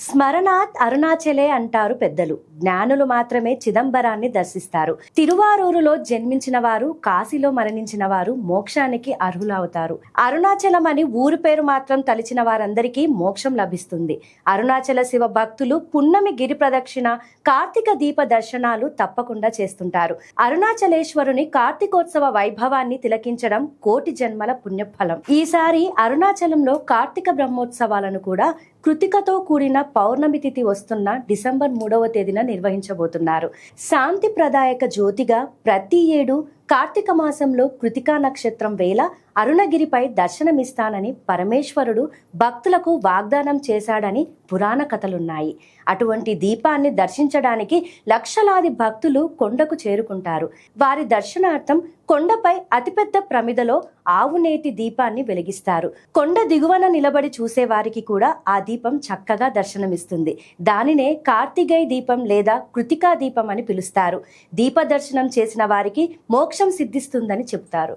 స్మరణాత్ అరుణాచలే అంటారు పెద్దలు. జ్ఞానులు మాత్రమే చిదంబరాన్ని దర్శిస్తారు. తిరువారూరులో జన్మించిన వారు కాశీలో మరణించిన వారు మోక్షానికి అర్హులవుతారు. అరుణాచలం అని ఊరు పేరు మాత్రం తలిచిన వారందరికీ మోక్షం లభిస్తుంది. అరుణాచల శివ భక్తులు పున్నమి గిరి ప్రదక్షిణ కార్తీక దీప దర్శనాలు తప్పకుండా చేస్తుంటారు. అరుణాచలేశ్వరుని కార్తీకోత్సవ వైభవాన్ని తిలకించడం కోటి జన్మల పుణ్యఫలం. ఈసారి అరుణాచలంలో కార్తీక బ్రహ్మోత్సవాలను కూడా కృతికతో కూడిన పౌర్ణమి తిథి వస్తున్న డిసెంబర్ మూడవ తేదీన నిర్వహించబోతున్నారు. శాంతి ప్రదాయక జ్యోతిగా ప్రతి ఏడు కార్తీక మాసంలో కృతికా నక్షత్రం వేళ అరుణగిరిపై దర్శనమిస్తానని పరమేశ్వరుడు భక్తులకు వాగ్దానం చేశాడని పురాణ కథలున్నాయి. అటువంటి దీపాన్ని దర్శించడానికి లక్షలాది భక్తులు కొండకు చేరుకుంటారు. వారి దర్శనార్థం కొండపై అతిపెద్ద ప్రమిదలో ఆవునేతి దీపాన్ని వెలిగిస్తారు. కొండ దిగువన నిలబడి చూసేవారికి కూడా ఆ దీపం చక్కగా దర్శనమిస్తుంది. దానినే కార్తికేయ దీపం లేదా కృతికా దీపం అని పిలుస్తారు. దీప దర్శనం చేసిన వారికి మోక్ష మోక్షం సిద్ధిస్తుందని చెబుతారు